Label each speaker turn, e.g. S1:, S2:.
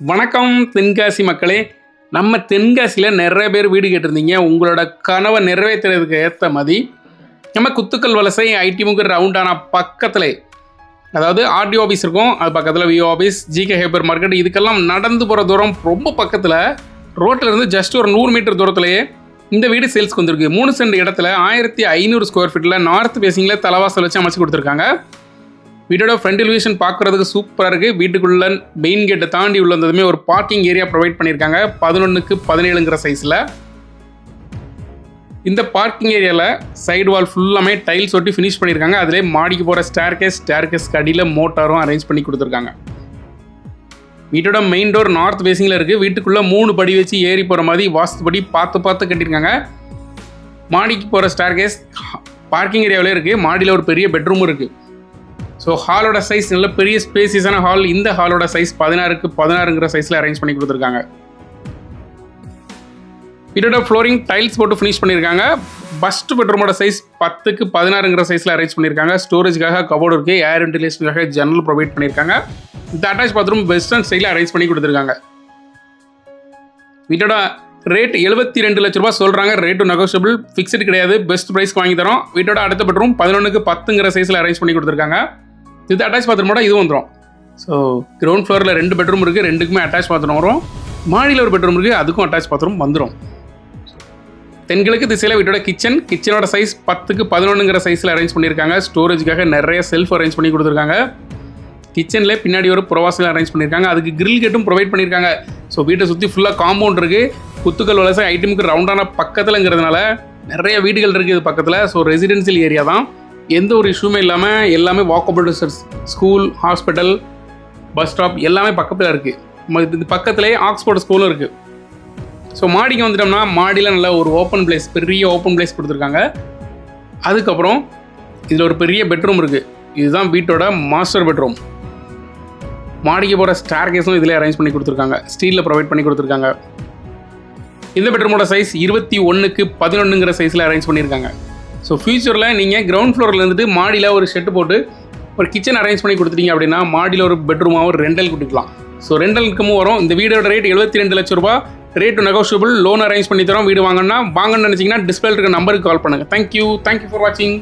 S1: வணக்கம் தென்காசி மக்களே. நம்ம தென்காசியில் நிறைய பேர் வீடு கேட்டிருந்தீங்க. உங்களோட கனவை நிறைவேற்றுறதுக்கு ஏற்ற மாதிரி நம்ம குத்துக்கல் வலசை ஐடி முகர் ரவுண்டான பக்கத்தில் அதாவது ஆர்டிஓ ஆஃபீஸ் இருக்கும். அது பக்கத்தில் VO office GK Harper market இதுக்கெல்லாம் நடந்து போகிற தூரம் ரொம்ப பக்கத்தில் ரோட்டில் இருந்து ஜஸ்ட் ஒரு நூறு மீட்டர் தூரத்துலேயே இந்த வீடு சேல்ஸ்க்கு வந்திருக்கு. மூணு சென்ட் இடத்துல ஆயிரத்தி ஐநூறு ஸ்கொயர் ஃபீட்டில் நார்த் பேசிங்கில் தலைவாசல் வச்சு அமைச்சு கொடுத்துருக்காங்க. வீட்டோட ஃப்ரண்ட் எலிவேஷன் பார்க்குறதுக்கு சூப்பராக இருக்குது வீட்டுக்குள்ள மெயின் கேட்டை தாண்டி உள்ள வந்ததுமே ஒரு பார்க்கிங் ஏரியா ப்ரொவைட் பண்ணியிருக்காங்க. பதினொன்றுக்கு பதினேழுங்கிற சைஸில் இந்த பார்க்கிங் ஏரியாவில் சைடு வால் ஃபுல்லாமே டைல்ஸ் ஒட்டி ஃபினிஷ் பண்ணியிருக்காங்க. அதிலே மாடிக்கு போகிற ஸ்டேர்கேஸ் ஸ்டேர்கேஸ்க்கு அடியில் மோட்டாரும் அரேஞ்ச் பண்ணி கொடுத்துருக்காங்க. வீட்டோட மெயின் டோர் நார்த் ஃபேஸிங்கில் இருக்குது வீட்டுக்குள்ளே மூணு படி வச்சு ஏறி போகிற மாதிரி வாஸ்துபடி பார்த்து பார்த்து கட்டியிருக்காங்க. மாடிக்கு போகிற ஸ்டேர்கேஸ் பார்க்கிங் ஏரியாவிலே இருக்குது மாடியில் ஒரு பெரிய பெட்ரூம் இருக்குது ஸோ ஹாலோட சைஸ் நல்ல பெரிய ஸ்பேசியஸான ஹால் இந்த ஹாலோட சைஸ் பதினாறுக்கு பதினாறுங்கிற சைஸில் அரேஞ்ச் பண்ணி கொடுத்துருக்காங்க. இதோட ஃப்ளோரிங் டைல்ஸ் போட்டு ஃபினிஷ் பண்ணியிருக்காங்க ஃபஸ்ட் பெட்ரூமோட சைஸ் பத்துக்கு பதினாறுங்கிற சைஸில் அரேஞ்ச் பண்ணியிருக்காங்க ஸ்டோரேஜ்க்காக கபோர்டு இருக்குது ஏர் வென்டிலேஷனுக்காக ஜன்னல் ப்ரொவைட் பண்ணியிருக்காங்க இந்த அட்டாச் பாத்ரூம் வெஸ்டர்ன் ஸ்டைலில் அரேஞ்ச் பண்ணி கொடுத்துருக்காங்க. வீட்டோட ரேட் எழுபத்தி ரெண்டு லட்ச ரூபா சொல்கிறாங்க ரேட்டு நெகோஷியபிள் ஃபிக்ஸ்டு கிடையாது. பெஸ்ட் ப்ரைஸ்க்கு வாங்கி தரோம். வீட்டோட அடுத்த பெட்ரூம் பதினொன்றுக்கு பத்துங்கிற சைஸில் அரேஞ்ச் பண்ணி கொடுத்துருக்காங்க. இது அட்டாச் பாத்ரூமோட இது வந்துடும் ஸோ கிரவுண்ட் ஃப்ளோரில் ரெண்டு பெட்ரூம் இருக்குது ரெண்டுக்குமே அட்டாச் பாத்ரூம் வரும். மாடியில் ஒரு பெட்ரூம் இருக்குது அதுக்கும் அட்டாச் பாத்ரூம் வந்துடும் தென்கிழக்கு திசையில் வீட்டோட கிச்சன் கிச்சனோட சைஸ் பத்துக்கு பதினொன்றுங்கிற சைஸில் அரேஞ்ச் பண்ணியிருக்காங்க ஸ்டோரேஜுக்காக நிறைய செல்ஃப் அரேஞ்ச் பண்ணி கொடுத்துருக்காங்க. கிச்சனில் பின்னாடி ஒரு ப்ரொவாசல் அரேஞ்ச் பண்ணியிருக்காங்க அதுக்கு கிரில் கேட்டும் ப்ரொவைட் பண்ணியிருக்காங்க ஸோ வீட்டை சுற்றி ஃபுல்லாக காம்பவுண்ட் இருக்குது குத்துக்கல் வலசை ஐட்டமுக்கு ரவுண்டான பக்கத்தில்ங்கிறதுனால நிறைய வீடுகள் இருக்குது இது பக்கத்தில். ஸோ ரெசிடென்சியல் ஏரியா தான். எந்த ஒரு இஷ்யூமே இல்லாமல் எல்லாமே walkable school hospital bus stop எல்லாமே பக்கத்தில் இருக்குது இது பக்கத்துலேயே ஆக்ஸ்போர்ட் ஸ்கூலும் இருக்குது ஸோ மாடிக்கு வந்துட்டோம்னா மாடியில் நல்ல ஒரு ஓப்பன் பிளேஸ் பெரிய ஓப்பன் பிளேஸ் கொடுத்துருக்காங்க. அதுக்கப்புறம் இதில் ஒரு பெரிய பெட்ரூம் இருக்குது இதுதான் வீட்டோட மாஸ்டர் பெட்ரூம் மாடிக்கு போகிற ஸ்டார் கேஸும் இதில் அரேஞ்ச் பண்ணி கொடுத்துருக்காங்க. ஸ்டீலில் ப்ரொவைட் பண்ணி கொடுத்துருக்காங்க. இந்த பெட்ரூமோட சைஸ் இருபத்தி ஒன்றுக்கு பதினொன்றுங்கிற சைஸில் அரேஞ்ச் பண்ணியிருக்காங்க. ஸோ ஃபியூச்சரில் நீங்கள் கிரவுண்ட் ஃப்ளோரில் இருந்துட்டு மாடியில் ஒரு ஷெட்டு போட்டு ஒரு கிச்சன் அரேஞ்ச் பண்ணி கொடுத்துட்டீங்க அப்படின்னா மாடியில் ஒரு பெட்ரூமாக ஒரு ரெண்டல் கொடுக்கலாம். ஸோ ரெண்டல் இருக்கமும் வரும். இந்த வீடோட ரேட் எழுபத்தி ரெண்டு லட்ச ரூபா ரேட்டு நெகோஷியபிள் லோன் அரேஞ்ச் பண்ணி தரோம். வீடு வாங்கினா வாங்கன்னு நினச்சிங்கன்னா டிஸ்பிளே இருக்க நம்பருக்கு கால் பண்ணுங்கள் தேங்க்யூ தேங்க்யூ ஃபார் வாட்சிங்